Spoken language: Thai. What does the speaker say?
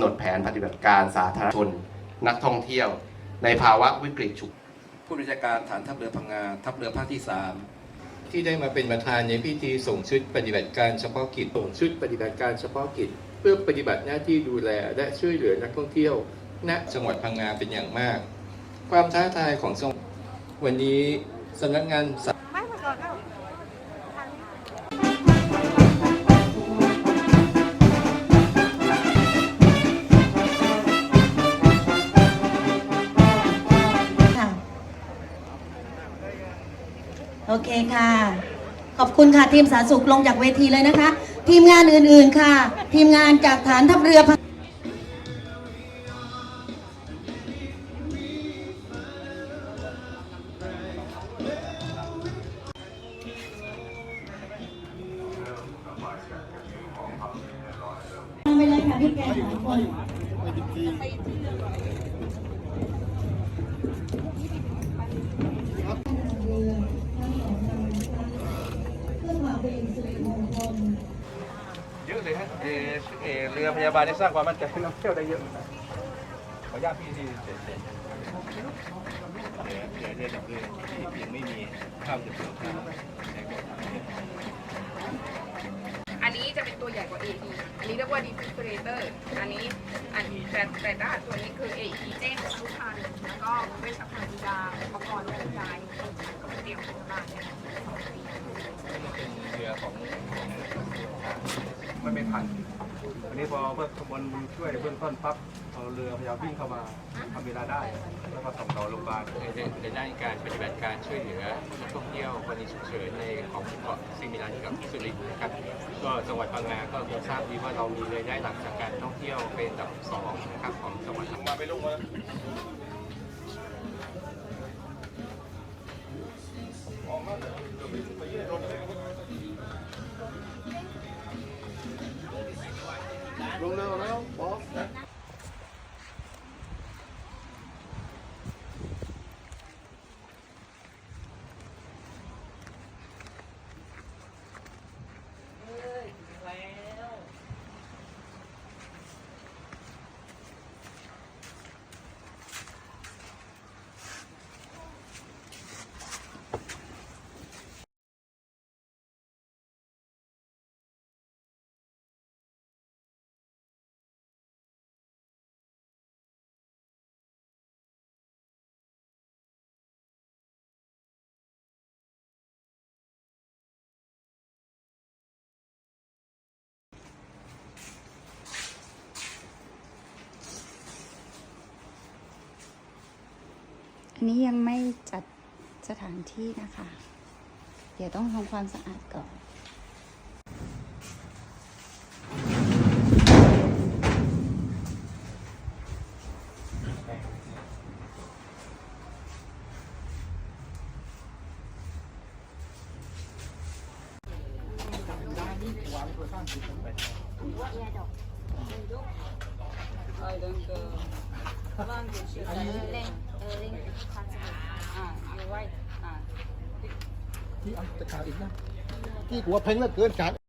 หนดแผนปฏิบัติการสาธารณชน นักท่องเที่ยว ในภาวะวิกฤตฉุกผู้บัญชาการฐานทัพเรือพังงาทัพเรือภาคที่ที่ได้มาเป็นประธานในพิธีส่งชุดปฏิบัติการเฉพาะกิจส่งชุดปฏิบัติการเฉพาะกิจ เพื่อปฏิบัติหน้าที่ดูแลและช่วยเหลือนักท่องเที่ยว ณจังหวัดพังงาเป็นอย่างมาก ความท้าทายของจังหวัดวันนี้สำนักงานสไม่มาก่อน โอเคค่ะ ขอบคุณค่ะทีมสาธารณสุขลงจากเวทีเลยนะคะ ทีมงานอื่นๆค่ะ ทีมงานจากฐานทัพเรือไปเลยค่ะพี่แกสามคนเพื่อความเป็นสิริมงคล เอเอเรือพยาบาลได้สร้างความมั่นใจให้นักเที่ยวได้เยอะนะขออนุญาตพี่ที่เสร็จเสร็จเรือเรือเรือดับเรือที่ยังไม่มีข้าวจะเปลือกข้าวอันนี้จะเป็นตัวใหญ่กว่า AE อันนี้เรียกว่า defibrillator อันนี้อันแต่แต่ด้านตัวนี้คือ AE แจ้งทุกทันแล้วก็เวชภัณฑ์ยาอุปกรณ์กระจายก็เตรียมพยาบาลเนี่ย เรือของ มันไม่ทันอันนี้พอเพื่อขบวนช่วยเบื้องต้นปั๊บเอาเรือพยายามวิ่งเข้ามาทำเวลาได้ แล้วก็ส่งต่อโรงพยาบาลในในด้านการปฏิบัติการช่วยเหลือนักท่องเที่ยวกรณีฉุกเฉินในของเกาะซิมิลันกับสุรินทร์นะครับก็จังหวัดพังงาก็คงทราบดีว่าเรามีรายได้หลักจากการท่องเที่ยวเป็นอันดับสองนะครับของจังหวัดมาไปลงมา อันนี้ยังไม่จัดสถานที่นะคะ เดี๋ยวต้องทำความสะอาดก่อน ที่กูว่าเพ่งเหลือเกินการ